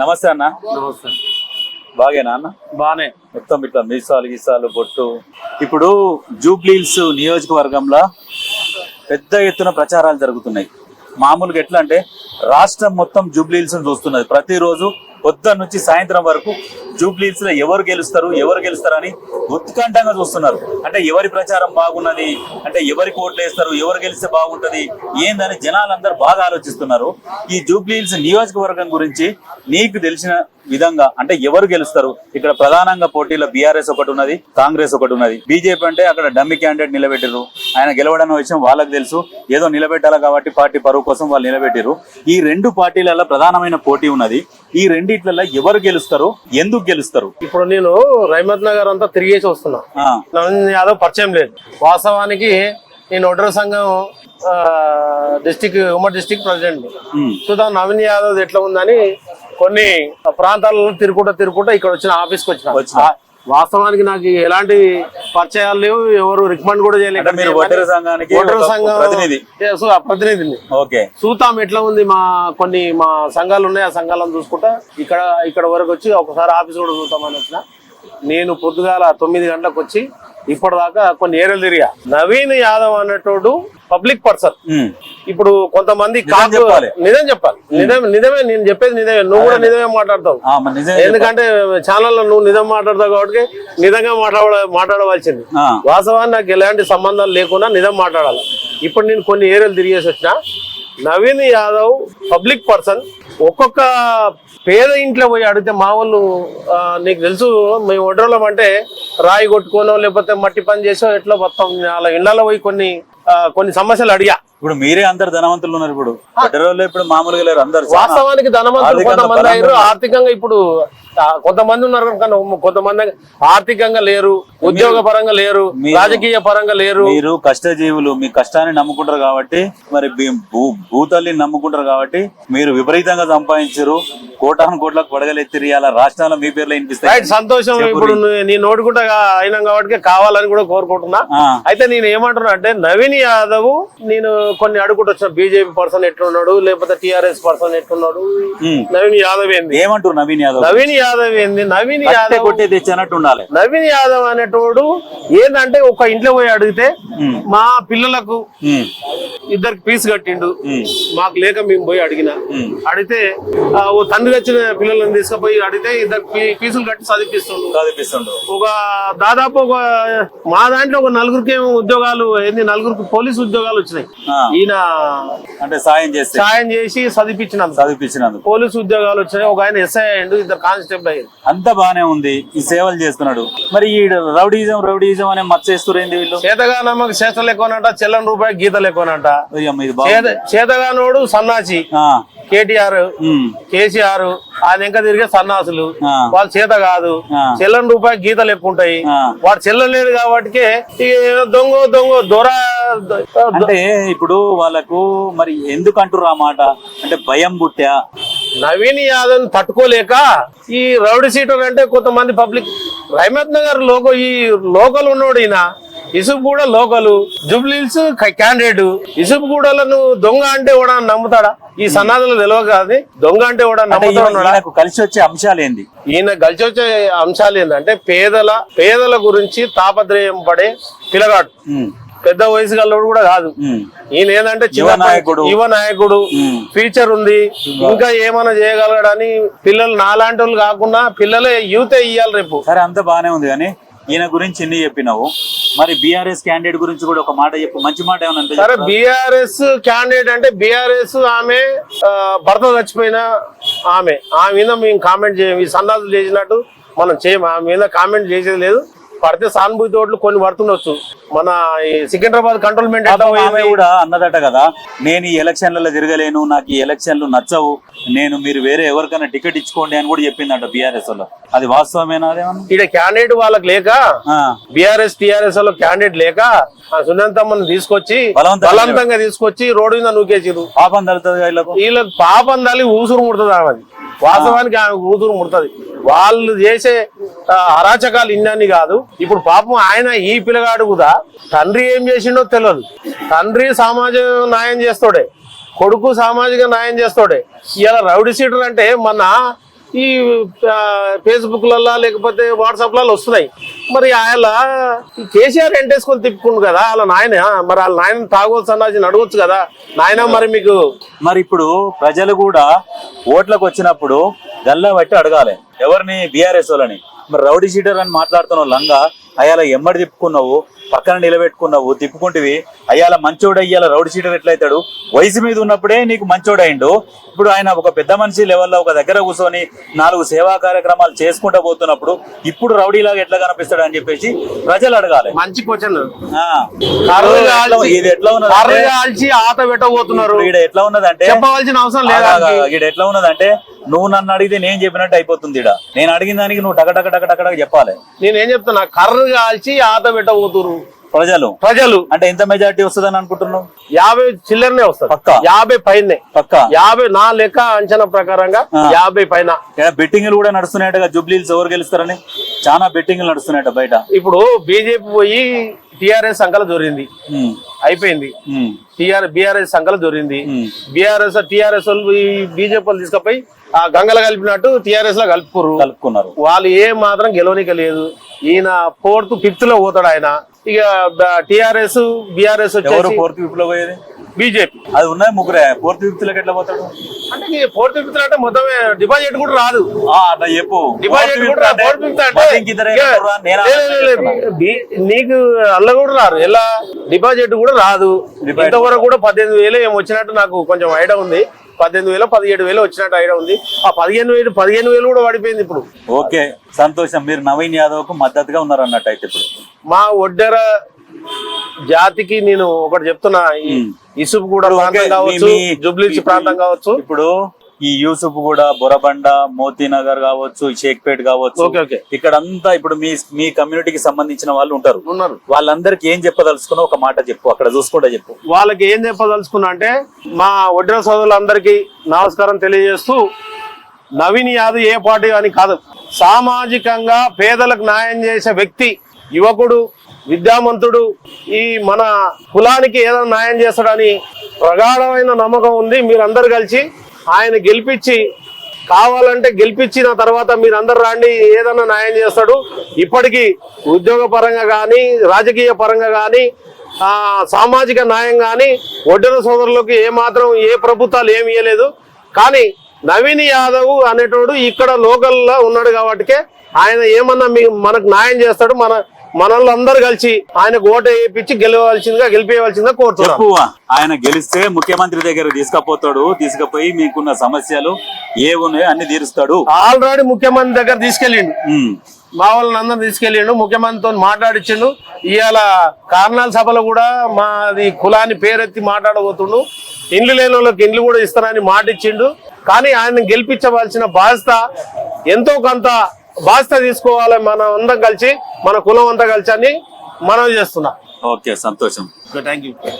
నమస్తే అన్న. నమస్తే. బాగేనా అన్న? బానే. మొత్తం ఇట్లా మీసాలు గీసాలు బొట్టు. ఇప్పుడు జూబ్లీల్స్ నియోజకవర్గంలో పెద్ద ఎత్తున ప్రచారాలు జరుగుతున్నాయి. మామూలుగా ఎట్లా అంటే రాష్ట్రం మొత్తం జూబ్లీల్స్ చూస్తున్నది. ప్రతిరోజు పొద్దున్న నుంచి సాయంత్రం వరకు జూబ్లీహిల్స్లో ఎవరు గెలుస్తారు ఎవరు గెలుస్తారు అని ఉత్కంఠంగా చూస్తున్నారు. అంటే ఎవరి ప్రచారం బాగున్నది అంటే ఎవరికి ఓట్లు వేస్తారు ఎవరు గెలిస్తే బాగుంటది ఏందని జనాలందరూ బాగా ఆలోచిస్తున్నారు. ఈ జూబ్లీహిల్స్ నియోజకవర్గం గురించి నీకు తెలిసిన విధంగా అంటే ఎవరు గెలుస్తారు? ఇక్కడ ప్రధానంగా పోటీలో బీఆర్ఎస్ ఒకటి ఉన్నది కాంగ్రెస్ ఒకటి ఉన్నది. బీజేపీ అంటే అక్కడ డమ్మి క్యాండిడేట్ నిలబెట్టారు ఆయన గెలవడం విషయం వాళ్ళకి తెలుసు. ఏదో నిలబెట్టాలి కాబట్టి పార్టీ పరువు కోసం వాళ్ళు నిలబెట్టారు ఈ రెండు పార్టీలలో ప్రధానమైన పోటీ ఉన్నది. ఈ రెండిట్లలో ఎవరు గెలుస్తారు? ఎందుకు గెలుస్తారు. ఇప్పుడు నేను రైమత్ నగర్ అంతా తిరిగేసి వస్తున్నా. నవీన్ యాదవ్ పరిచయం లేదు. వాస్తవానికి నేను ఒడ్ర సంఘం డిస్టిక్ ఉమ్మడి డిస్టిక్ ప్రెసిడెంట్ చూద్దాం నవీన్ యాదవ్ ఎట్లా ఉందని కొన్ని ప్రాంతాలలో తిరుగుకుంటా తిరుగుకుంటా ఇక్కడ వచ్చిన ఆఫీస్కి వచ్చిన. వాస్తవానికి నాకు ఎలాంటి పరిచయాలు లేవు ఎవరు రికమెండ్ కూడా చేయలేదు. మీరు సంఘానికి సంఘం ప్రతినిధి. ఆ ప్రతినిధిని. ఓకే. చూద్దాం ఎట్లా ఉంది మా కొన్ని మా సంఘాలు ఉన్నాయి ఆ సంఘాలను చూసుకుంటా ఇక్కడ ఇక్కడ వరకు వచ్చి ఒకసారి ఆఫీస్ కూడా చూద్దామని వచ్చిన. నేను పొద్దుగాల తొమ్మిది గంటలకు వచ్చి ఇప్పటిదాకా కొన్ని ఏరియాలు తిరిగా. నవీన్ యాదవ్ అన్నటోడు పబ్లిక్ పర్సన్. ఇప్పుడు కొంతమంది. నిజం చెప్పాలి. నిజం నిజమే నేను చెప్పేది నిజమే. నువ్వు కూడా నిజమే మాట్లాడతావు. ఎందుకంటే ఛానల్లో నువ్వు నిజం మాట్లాడతావు కాబట్టి నిజంగా మాట్లాడ మాట్లాడవలసింది. వాస్తవాన్ని నాకు ఎలాంటి సంబంధాలు లేకుండా నిజం మాట్లాడాలి. ఇప్పుడు నేను కొన్ని ఏరియాలు తిరిగేసి వచ్చిన. Naveen Yadav public person. ఒక్కొక్క పేద ఇంట్లో పోయి అడిగితే మా వాళ్ళు నీకు తెలుసు మేము ఒడ్రోళ్ళం అంటే రాయి కొట్టుకోనో లేకపోతే మట్టి పని చేసో ఎట్లా మొత్తం అలా ఇళ్ళలో పోయి కొన్ని కొన్ని సమస్యలు అడిగా. ఇప్పుడు మీరే అందరు ధనవంతులు ఉన్నారు ఇప్పుడు. ఒడ్డెరలో ఇప్పుడు మామూలుగా లేరు అందరు. వాస్తవానికి ధనవంతులు ఆర్థికంగా కొంతమంది అయ్యారు ఆర్థికంగా ఇప్పుడు కొంతమంది ఉన్నారు కానీ కొంతమంది ఆర్థికంగా లేరు ఉద్యోగ పరంగా లేరు రాజకీయ పరంగా లేరు. మీరు కష్టజీవులు మీ కష్టాన్ని నమ్ముకుంటారు కాబట్టి మరి భీ- భూ భూతల్లిని నమ్ముకుంటారు కాబట్టి మీరు విపరీతంగా సంపాదించారు. కోటాను కోట్లకు పడగలెత్తిరి అలా రాష్ట్రాల్లో మీ పేర్లో వినిపిస్తాయి. సంతోషం ఇప్పుడు ను- నోటుకుంటా అయినా కాబట్టి కావాలని కూడా కోరుకుంటున్నా. అయితే నేను ఏమంటున్నా అంటే నవీన్ యాదవ్ నేను కొన్ని అడుగుంటూ వచ్చిన బీజేపీ పర్సన్ ఎట్లున్నాడు లేకపోతే టిఆర్ఎస్ పర్సన్ ఎట్లున్నాడు. నవీన్ యాదవ్ ఏంది? ఏమంటారు నవీన్ యాదవ్? నవీన్ యాదవ్ ఏంది? నవీన్ యాదవ్ కొట్టే తెచ్చినట్టు ఉండాలి. నవీన్ యాదవ్ అనేటోడు ఏంటంటే ఒక ఇంట్లో పోయి అడిగితే మా పిల్లలకు ఇద్దరికి ఫీజు కట్టిండు. మాకు లేక మేము పోయి అడిగిన. అడిగితే ఓ తండ్రి వచ్చిన పిల్లల్ని తీసుకుపోయి అడిగితే ఇద్దరు ఫీజులు కట్టి చదివిస్తుండు చదివిస్తుండ్రు. ఒక దాదాపు ఒక మా దాంట్లో ఒక నలుగురికి ఉద్యోగాలు ఏంది నలుగురికి పోలీసు ఉద్యోగాలు వచ్చినాయి. ఈయన అంటే సాయం చేస్తే. సాయం చేసి చదివించినందుకు చదివిపించినందుకు. పోలీసు ఉద్యోగాలు వచ్చినాయి. ఒక ఆయన ఎస్ఐ అయ్యిండు ఇద్దరు కానిస్టేబుల్ అయ్యారు అంత బానే ఉంది. ఈ సేవలు చేస్తున్నాడు. మరి ఈ రౌడీజం రౌడీజం అనే మచ్చేస్తురేంది వీళ్ళు? చేతగా నమ్మక చేతలు ఎక్కువనంట చెల్లని రూపాయి గీతలు ఎక్కువనంట. చేతగానోడు సన్నాసి. కేటీఆర్ కేసీఆర్ ఆయన ఇంకా తిరిగే సన్నాసులు. వాళ్ళ చేత కాదు. చెల్లని రూపాయి గీతలు ఎక్కువ ఉంటాయి. వాడు చెల్లలేదు కాబట్టి దొంగ దొంగ దొర అంటే ఇప్పుడు వాళ్ళకు మరి ఎందుకు అంటుర్రు ఆ మాట? అంటే భయం పుట్టా? నవీన్ యాదవ్ తట్టుకోలేక ఈ రౌడీ సీటర్ అంటే కొంతమంది పబ్లిక్ రహమత్ నగర్ లోకో ఈ లోకల్ ఉన్నోడు ఈయన. ఇసుపు కూడా లోకలు జుబ్లీల్స్ క్యాండిడేట్ ఇసుపు కూడలను దొంగ అంటే కూడా నమ్ముతాడా? ఈ సన్నాదులు తెలియక కాదు దొంగ అంటే కూడా అంటే నమ్ముతా ఈయన- ఉన్నాడా? ఈయనకు కలిసి వచ్చే అంశాలు ఏంది ఈయన కలిసి వచ్చే అంశాలు ఏంటంటే పేదల పేదల గురించి తాపత్రయం పడే పిల్లగాడు. పెద్ద వయసు గల్లోడు కూడా కాదు. ఈయన ఏంటంటే చిన్న నాయకుడు. యువ నాయకుడు. ఫ్యూచర్ ఉంది. ఇంకా ఏమైనా చేయగలగడని పిల్లలు నాలాంటి వాళ్ళు కాకుండా పిల్లలే యూతే ఇయ్యాలి రేపు. సరే అంత బానే ఉంది కానీ ఈయన గురించి ఎన్ని చెప్పినావు? మరి బీఆర్ఎస్ క్యాండిడేట్ గురించి కూడా ఒక మాట చెప్పు. మంచి మాట ఏమన్నా సరే. బీఆర్ఎస్ క్యాండిడేట్ అంటే బీఆర్ఎస్ ఆమె భర్త చచ్చిపోయిన ఆమె. ఆమె మీద మేము కామెంట్ చేయం. ఈ సన్నాసులు చేసినట్టు మనం చేయం. ఆమె మీద కామెంట్ చేసేది లేదు. పడితే సానుభూతి ఓట్లు కొన్ని పడుతుండొచ్చు. మన సికింద్రాబాద్ కంట్రోల్మెంట్ కూడా అన్నదట కదా. నేను ఈ ఎలక్షన్లలో తిరగలేను నాకు ఈ ఎలక్షన్లు నచ్చవు. నేను మీరు వేరే ఎవరికైనా టికెట్ ఇచ్చుకోండి అని కూడా చెప్పిందట బీఆర్ఎస్లో. అది వాస్తవమేనా ఇక్కడ క్యాండిడేట్ వాళ్ళకి లేక బీఆర్ఎస్ టిఆర్ఎస్లో క్యాండిడేట్ లేక సునంతమ్మని తీసుకొచ్చి బలవంతంగా తీసుకొచ్చి రోడ్డు మీద నూకేసిరు పాపం తలుతుంది వీళ్ళకు. పాపం తల్లి ఊసురు ముడుతుంది వాస్తవానికి ఆమె కూతురు ముడుతుంది. వాళ్ళు చేసే అరాచకాలు ఇన్ని కాదు. ఇప్పుడు పాపం ఆయన ఈ పిల్లగాడు కూడా తండ్రి ఏం చేసిండో తెలియదు తండ్రి సామాజిక న్యాయం చేస్తాడే కొడుకు సామాజిక న్యాయం చేస్తాడే. ఇలా రౌడీ సీటర్ అంటే మన ఈ ఫేస్బుక్లలో లేకపోతే వాట్సాప్లలో వస్తున్నాయి. మరి ఆయన కేసీఆర్ ఎంటేసుకొని తిప్పుకుండు కదా వాళ్ళ నాయన మరి వాళ్ళ నాయన తాగొచ్చు అన్నది అడగొచ్చు కదా. నాయన మరి మీకు మరి ఇప్పుడు ప్రజలు కూడా ఓట్లకు వచ్చినప్పుడు గల్లా బట్టి అడగాలి. ఎవరిని? బీఆర్ఎస్ వాళ్ళని. మరి రౌడీ షీటర్ అని మాట్లాడుతున్న లంగా అయ్యాల ఎమ్మడి తిప్పుకున్నావు పక్కన నిలబెట్టుకున్నావు తిప్పుకుంటివి. అయ్యాల మంచోడు అయ్యాల రౌడీ షీటర్ ఎట్లయితాడు? వయసు మీద ఉన్నప్పుడే నీకు మంచోడు అయిండు ఇప్పుడు ఆయన ఒక పెద్ద మనిషి లెవెల్లో ఒక దగ్గర కూర్చొని నాలుగు సేవా కార్యక్రమాలు చేసుకుంటూ పోతున్నప్పుడు ఇప్పుడు రౌడీలాగా ఎట్లా కనిపిస్తాడు అని చెప్పేసి ప్రజలు అడగాలి. మంచి క్వశ్చన్. ఇది ఎట్లా ఉన్నది ఆత పెట్టబోతున్నారు. ఎట్లా ఉన్నదంటే చెప్పవలసిన అవసరం లేదా ఎట్లా ఉన్నదంటే నువ్వు నన్ను అడిగితే నేను చెప్పినట్టు అయిపోతుంది ఈడ. నేను అడిగిన దానికి నువ్వు టక టక టక టక టక చెప్పాలి. నేనేం చెప్తున్నా కర్ర కాల్చి ఆత పెట్టబోతున్నారు ప్రజలు. ప్రజలు. అంటే ఎంత మెజారిటీ వస్తుందని అనుకుంటున్నావు? యాభై చిల్లరనే వస్తుంది. పక్కా. యాభై పైనే. పక్క. యాభై నా లెక్క అంచనా ప్రకారంగా. యాభై పైన. బెట్టింగ్లు కూడా నడుస్తున్నాయట జూబ్లీల్స్ ఎవరు గెలుస్తారని? చాలా బెట్టింగ్లు నడుస్తున్నాయట బయట. ఇప్పుడు బీజేపీ పోయి టిఆర్ఎస్ సంకల దొరింది అయిపోయింది. టిఆర్ బీఆర్ఎస్ సంకల దొరింది. బీఆర్ఎస్ టిఆర్ఎస్ బీజేపీ వాళ్ళు తీసుకుపోయి ఆ గంగల కలిపినట్టు టిఆర్ఎస్లో కలుపుకుర్రు. కలుపుకున్నారు. వాళ్ళు ఏ మాత్రం గెలవనిక లేదు. ఈయన ఫోర్త్ ఫిఫ్త్లో పోతాడు ఆయన. ఇక టిఆర్ఎస్ బీఆర్ఎస్ వచ్చేసి ఫోర్త్ ఫిఫ్త్లో పోయేది? బీజేపీ. అది ఉన్నాయి ముగ్గురే. ఫోర్త్ ఫిఫ్త్లోకి ఎట్లా పోతాడు? అంటే ఫోర్త్ ఫిఫ్త్ అంటే మొత్తం డిపాజిట్ కూడా రాదు. అట్లా చెప్పు. డిపాజిట్ కూడా ఫోర్త్ ఫిఫ్త్ అంటే నీకు అల్ల కూడా రారు ఎలా? డిపాజిట్ కూడా రాదు. ఇంతవరకు కూడా పద్దెనిమిది వేలు ఏమి వచ్చినట్టు నాకు కొంచెం ఐడియా ఉంది. పద్దెనిమిది వేలు పదిహేడు వేలు వచ్చినట్టు ఐడియా ఉంది. ఆ పదిహేను వేలు పదిహేను వేలు కూడా పడిపోయింది ఇప్పుడు. ఓకే సంతోషం. మీరు నవీన్ యాదవ్కు మద్దతుగా ఉన్నారు అన్నట్టు అయితే ఇప్పుడు. మా ఒడ్డెర జాతికి నేను ఒకటి చెప్తున్నా. ఇసుపు కూడా ప్రాంతం కావచ్చు మీ- ప్రాంతం కావచ్చు. ఇప్పుడు ఈ యూసుఫ్ కూడా బొరబండ మోతీనగర్ కావచ్చు షేక్పేట్ కావచ్చు. ఇక్కడ అంతా ఇప్పుడు మీ మీ కమ్యూనిటీకి సంబంధించిన వాళ్ళు ఉంటారు. ఉన్నారు. వాళ్ళందరికి ఏం చెప్పదలుచుకున్నా ఒక మాట చెప్పు అక్కడ చూసుకుంటా చెప్పు. వాళ్ళకి ఏం చెప్పదలుచుకున్నా అంటే మా ఒడ్డెర సోదరులందరికీ నమస్కారం తెలియజేస్తూ నవీన్ యాదవ్ ఏ పార్టీ అని కాదు సామాజికంగా పేదలకు న్యాయం చేసే వ్యక్తి యువకుడు విద్యావంతుడు ఈ మన కులానికి ఏదైనా న్యాయం చేస్తాడని ప్రగాఢమైన నమ్మకం ఉంది. మీరందరు కలిసి ఆయన గెలిపించి కావాలంటే గెలిపించిన తర్వాత మీరందరు రాండి ఏదైనా న్యాయం చేస్తాడు. ఇప్పటికీ ఉద్యోగ పరంగా కానీ రాజకీయ పరంగా కానీ సామాజిక న్యాయం కానీ ఒడ్డన సోదరులకు ఏ ఏ ప్రభుత్వాలు ఏమి ఇవ్వలేదు కానీ నవీన్ యాదవ్ అనేటోడు ఇక్కడ లోకల్లో ఉన్నాడు కాబట్టికే ఆయన ఏమన్నా మీ మనకు న్యాయం చేస్తాడు మన మనల్ని కలిసి ఆయనకు ఓటు వేయించి గెలవలసిందిగా గెలిపేయవలసిందిగా కోరుతున్నాం. చెప్పు ఆయన గెలిస్తే ముఖ్యమంత్రి దగ్గర తీసుకపోతాడు తీసుకుపోయి మీకున్న సమస్యలు ఏ ఉన్నాయో అన్ని తీరుస్తాడు. ఆల్రెడీ ముఖ్యమంత్రి దగ్గర తీసుకెళ్ళిండు. మా వాళ్ళని అందరు తీసుకెళ్ళిండు ముఖ్యమంత్రితో మాట్లాడిచ్చిండు. ఇవాళ కారణాల సభలో కూడా మాది కులాన్ని పేరెత్తి మాట్లాడబోతుండు. ఇండ్లు లేని వాళ్ళకి ఇండ్లు కూడా ఇస్తానని మాట ఇచ్చిండు కానీ ఆయన గెలిపించవలసిన బాధ్యత ఎంతో కొంత బాధ్యత తీసుకోవాలి మనం అందరం కలిసి మన కులం అంతా కలిసి అని మనం చేస్తున్నాం. ఓకే సంతోషం. Thank you